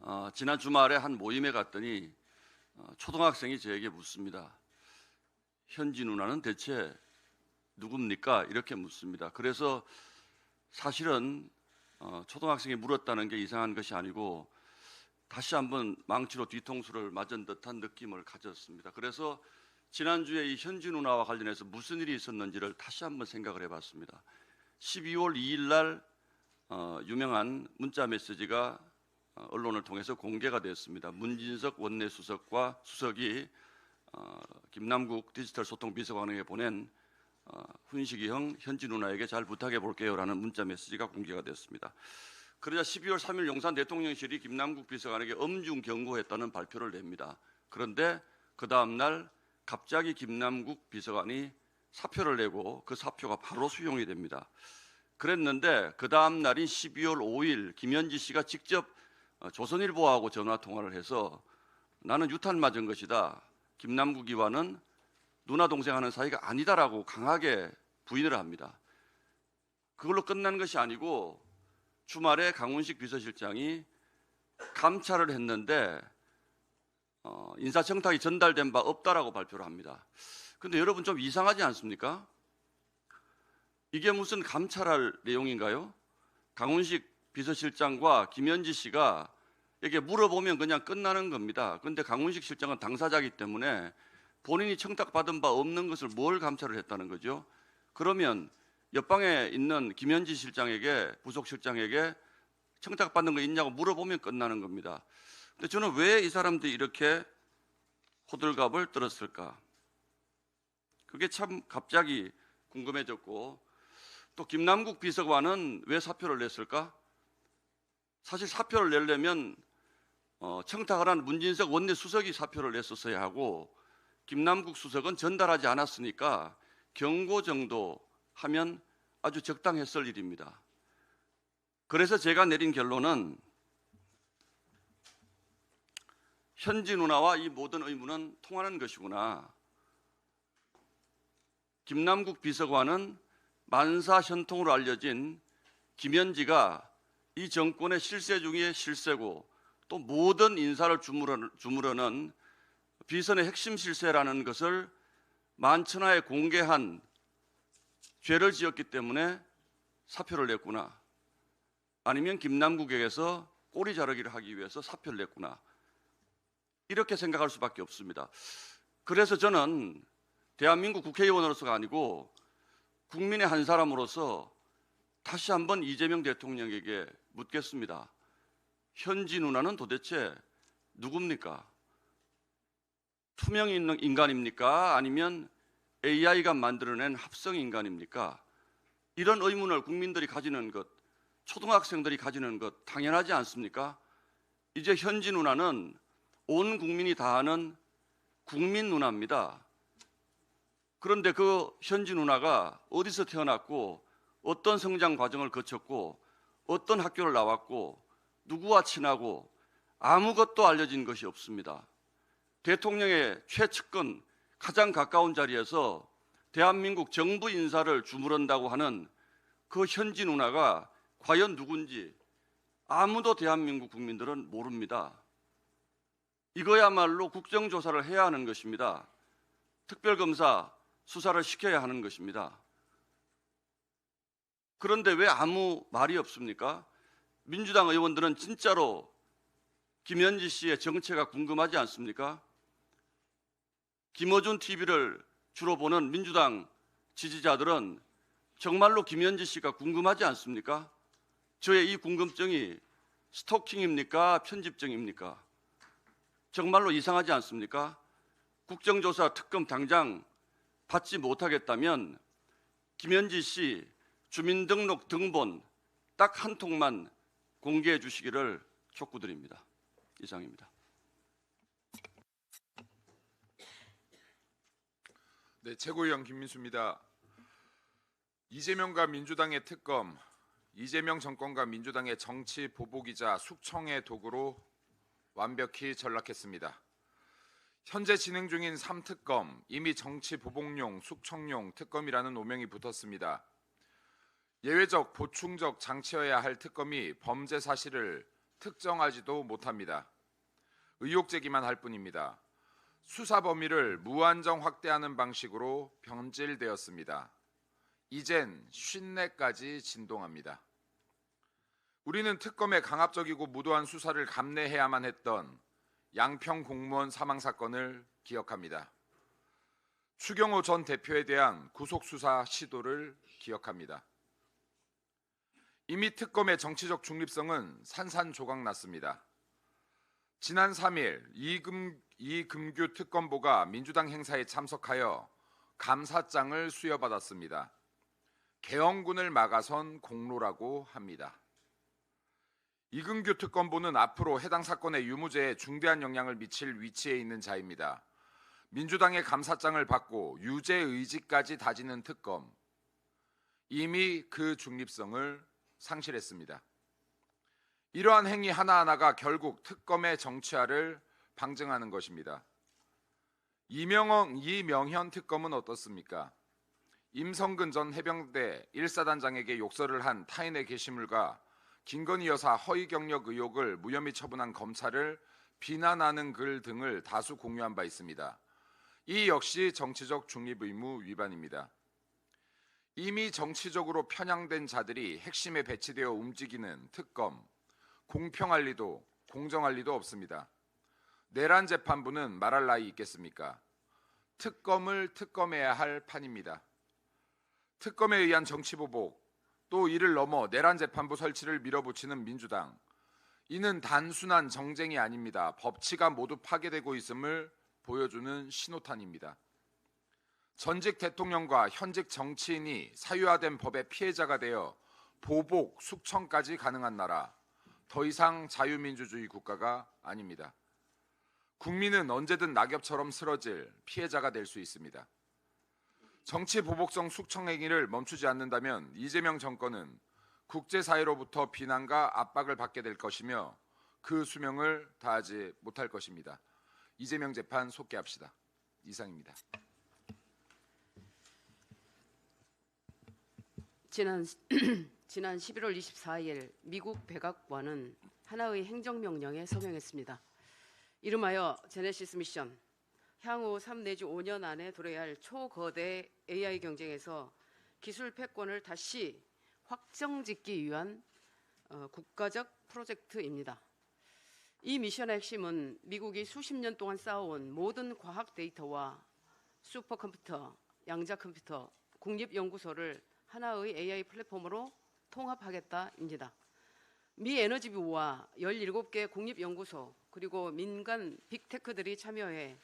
어, 지난 주말에 한 모임에 갔더니 어, 초등학생이 저에게 묻습니다. 현지 누나는 대체 누굽니까? 이렇게 묻습니다. 그래서 사실은 어, 초등학생이 물었다는 게 이상한 것이 아니고 다시 한번 망치로 뒤통수를 맞은 듯한 느낌을 가졌습니다. 그래서 지난주에 이 현지 누나와 관련해서 무슨 일이 있었는지를 다시 한번 생각을 해봤습니다. 12월 2일 날 어, 유명한 문자 메시지가 어, 언론을 통해서 공개가 됐습니다. 문진석 원내수석과 수석이 어, 김남국 디지털 소통 비서관에게 보낸 어, 훈식이 형 현지 누나에게 잘 부탁해 볼게요라는 문자 메시지가 공개가 됐습니다. 그러자 12월 3일 용산 대통령실이 김남국 비서관에게 엄중 경고했다는 발표를 냅니다. 그런데 그 다음 날 갑자기 김남국 비서관이 사표를 내고 그 사표가 바로 수용이 됩니다. 그랬는데 그 다음 날인 12월 5일 김현지 씨가 직접 어, 조선일보하고 전화 통화를 해서 나는 유탄 맞은 것이다. 김남국이와는 누나 동생 하는 사이가 아니다라고 강하게 부인을 합니다. 그걸로 끝난 것이 아니고 주말에 강훈식 비서실장이 감찰을 했는데 어, 인사청탁이 전달된 바 없다라고 발표를 합니다. 근데 여러분 좀 이상하지 않습니까? 이게 무슨 감찰할 내용인가요? 강훈식 비서실장과 김현지 씨가 이게 물어보면 그냥 끝나는 겁니다. 그런데 강훈식 실장은 당사자이기 때문에 본인이 청탁받은 바 없는 것을 뭘 감찰을 했다는 거죠? 그러면 옆방에 있는 김현지 실장에게 부속 실장에게 청탁받는 거 있냐고 물어보면 끝나는 겁니다. 근데 저는 왜 이 사람들이 이렇게 호들갑을 떨었을까? 그게 참 갑자기 궁금해졌고 또 김남국 비서관은 왜 사표를 냈을까? 사실 사표를 내려면 어, 청탁을 한 문진석 원내 수석이 사표를 냈었어야 하고 김남국 수석은 전달하지 않았으니까 경고 정도 하면 아주 적당했을 일입니다. 그래서 제가 내린 결론은 현지 누나와 이 모든 의무는 통하는 것이구나. 김남국 비서관은 만사 현통으로 알려진 김현지가 이 정권의 실세 중에 실세고 또 모든 인사를 주무르, 주무르는 비선의 핵심 실세라는 것을 만천하에 공개한 죄를 지었기 때문에 사표를 냈구나. 아니면 김남국에게서 꼬리 자르기를 하기 위해서 사표를 냈구나. 이렇게 생각할 수밖에 없습니다. 그래서 저는 대한민국 국회의원으로서가 아니고 국민의 한 사람으로서 다시 한번 이재명 대통령에게 묻겠습니다. 현지 누나는 도대체 누굽니까? 투명 있는 인간입니까? 아니면 AI가 만들어낸 합성 인간입니까? 이런 의문을 국민들이 가지는 것, 초등학생들이 가지는 것 당연하지 않습니까? 이제 현지 누나는 온 국민이 다 아는 국민 누나입니다. 그런데 그 현지 누나가 어디서 태어났고 어떤 성장 과정을 거쳤고 어떤 학교를 나왔고 누구와 친하고 아무것도 알려진 것이 없습니다. 대통령의 최측근 가장 가까운 자리에서 대한민국 정부 인사를 주무른다고 하는 그 현지 누나가 과연 누군지 아무도 대한민국 국민들은 모릅니다. 이거야말로 국정조사를 해야 하는 것입니다. 특별검사 수사를 시켜야 하는 것입니다. 그런데 왜 아무 말이 없습니까? 민주당 의원들은 진짜로 김현지 씨의 정체가 궁금하지 않습니까? 김어준 TV를 주로 보는 민주당 지지자들은 정말로 김현지 씨가 궁금하지 않습니까? 저의 이 궁금증이 스토킹입니까? 편집증입니까? 정말로 이상하지 않습니까? 국정조사 특검 당장 받지 못하겠다면 김현지 씨 주민등록 등본 딱 한 통만 공개해 주시기를 촉구드립니다. 이상입니다. 네, 최고위원 김민수입니다. 이재명과 민주당의 특검, 이재명 정권과 민주당의 정치 보복이자 숙청의 도구로 완벽히 전락했습니다. 현재 진행 중인 3특검, 이미 정치 보복용, 숙청용 특검이라는 오명이 붙었습니다. 예외적, 보충적 장치여야 할 특검이 범죄 사실을 특정하지도 못합니다. 의혹 제기만 할 뿐입니다. 수사 범위를 무한정 확대하는 방식으로 변질되었습니다. 이젠 쉰내까지 진동합니다. 우리는 특검의 강압적이고 무도한 수사를 감내해야만 했던 양평 공무원 사망 사건을 기억합니다. 추경호 전 대표에 대한 구속 수사 시도를 기억합니다. 이미 특검의 정치적 중립성은 산산조각 났습니다. 지난 3일 이금, 이금규 특검보가 민주당 행사에 참석하여 감사장을 수여받았습니다. 개헌군을 막아선 공로라고 합니다. 이근규 특검보는 앞으로 해당 사건의 유무죄에 중대한 영향을 미칠 위치에 있는 자입니다. 민주당의 감사장을 받고 유죄 의지까지 다지는 특검. 이미 그 중립성을 상실했습니다. 이러한 행위 하나하나가 결국 특검의 정치화를 방증하는 것입니다. 이명영, 이명현 특검은 어떻습니까? 임성근 전 해병대 1사단장에게 욕설을 한 타인의 게시물과 김건희 여사 허위 경력 의혹을 무혐의 처분한 검찰을 비난하는 글 등을 다수 공유한 바 있습니다. 이 역시 정치적 중립 의무 위반입니다. 이미 정치적으로 편향된 자들이 핵심에 배치되어 움직이는 특검, 공평할 리도 공정할 리도 없습니다. 내란 재판부는 말할 나위 있겠습니까? 특검을 특검해야 할 판입니다. 특검에 의한 정치 보복, 또 이를 넘어 내란 재판부 설치를 밀어붙이는 민주당. 이는 단순한 정쟁이 아닙니다. 법치가 모두 파괴되고 있음을 보여주는 신호탄입니다. 전직 대통령과 현직 정치인이 사유화된 법의 피해자가 되어 보복, 숙청까지 가능한 나라. 더 이상 자유민주주의 국가가 아닙니다. 국민은 언제든 낙엽처럼 쓰러질 피해자가 될 수 있습니다. 정치 보복성 숙청 행위를 멈추지 않는다면 이재명 정권은 국제사회로부터 비난과 압박을 받게 될 것이며 그 수명을 다하지 못할 것입니다. 이재명 재판 속개합시다. 이상입니다. 지난 지난 11월 24일 미국 백악관은 하나의 행정명령에 서명했습니다. 이름하여 제네시스 미션 향후 3 내지 5년 안에 도래해야 할 초거대 AI 경쟁에서 기술 패권을 다시 확정짓기 위한 어, 국가적 프로젝트입니다. 이 미션의 핵심은 미국이 수십 년 동안 쌓아온 모든 과학 데이터와 슈퍼컴퓨터, 양자 컴퓨터, 국립연구소를 하나의 AI 플랫폼으로 통합하겠다입니다. 미 에너지부와 17개 국립연구소 그리고 민간 빅테크들이 참여해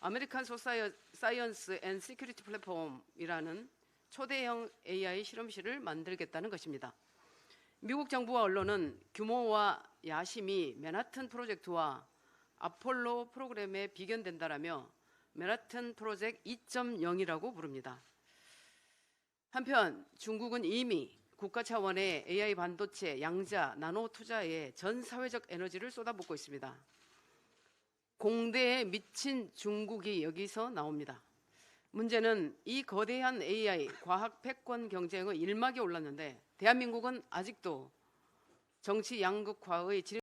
아메리칸 소사이어, 사이언스 앤 시큐리티 플랫폼이라는 초대형 AI 실험실을 만들겠다는 것입니다. 미국 정부와 언론은 규모와 야심이 맨하튼 프로젝트와 아폴로 프로그램에 비견된다라며 맨하튼 프로젝트 2.0이라고 부릅니다. 한편 중국은 이미 국가 차원의 AI 반도체, 양자, 나노 투자에 전 사회적 에너지를 쏟아붓고 있습니다. 공대에 미친 중국이 여기서 나옵니다. 문제는 이 거대한 AI 과학 패권 경쟁의 일막이 올랐는데 대한민국은 아직도 정치 양극화의 질